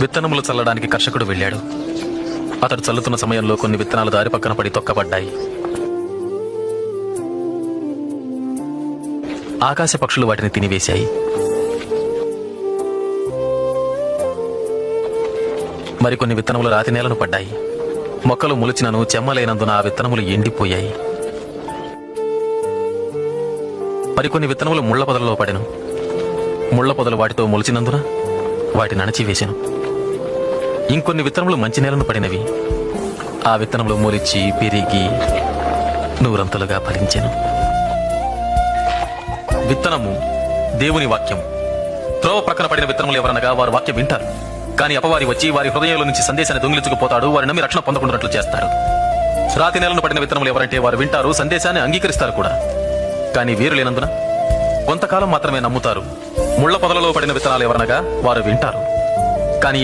విత్తనములు చల్లడానికి కర్షకుడు వెళ్ళాడు. అతడు చల్లుతున్న సమయంలో కొన్ని విత్తనాలు దారి పక్కన పడి తొక్కబడ్డాయి. ఆకాశ పక్షులు వాటిని తినివేశాయి. మరికొన్ని విత్తనములు రాతి నేలను పడ్డాయి. మొక్కలు ములిచినను చెమ్మలైనందున ఆ విత్తనములు ఎండిపోయాయి. మరికొన్ని విత్తనములు ముళ్ళ పొదలలో పడెను. ముళ్ళ పొదలు వాటితో మొలిచినందున వాటిని అణచివేశాను ఇంకొన్ని విత్తనములు మంచి నేలను పడినవి. ఆ విత్తనములు మూలిచ్చి పెరిగి నూరంతలుగా ఫలించాను. విత్తనము దేవుని వాక్యం త్రోవ ప్రక్కన పడిన విత్తనములు ఎవరనగా వారు వాక్యం వింటారు. కానీ అపవారి వచ్చి వారి హృదయంలో నుంచి సందేశాన్ని దొంగిలించుకుపోతాడు వారి నమ్మి రక్షణ పొందకుండాట్లు చేస్తారు రాతి నెలను పడిన విత్తనములు ఎవరంటే వారు వింటారు సందేశాన్ని అంగీకరిస్తారు కూడా. కానీ వీరు లేనందున కొంతకాలం మాత్రమే నమ్ముతారు. ముళ్ళ పొదలలో పడిన విత్తనాలు ఎవరనగా వారు వింటారు. కానీ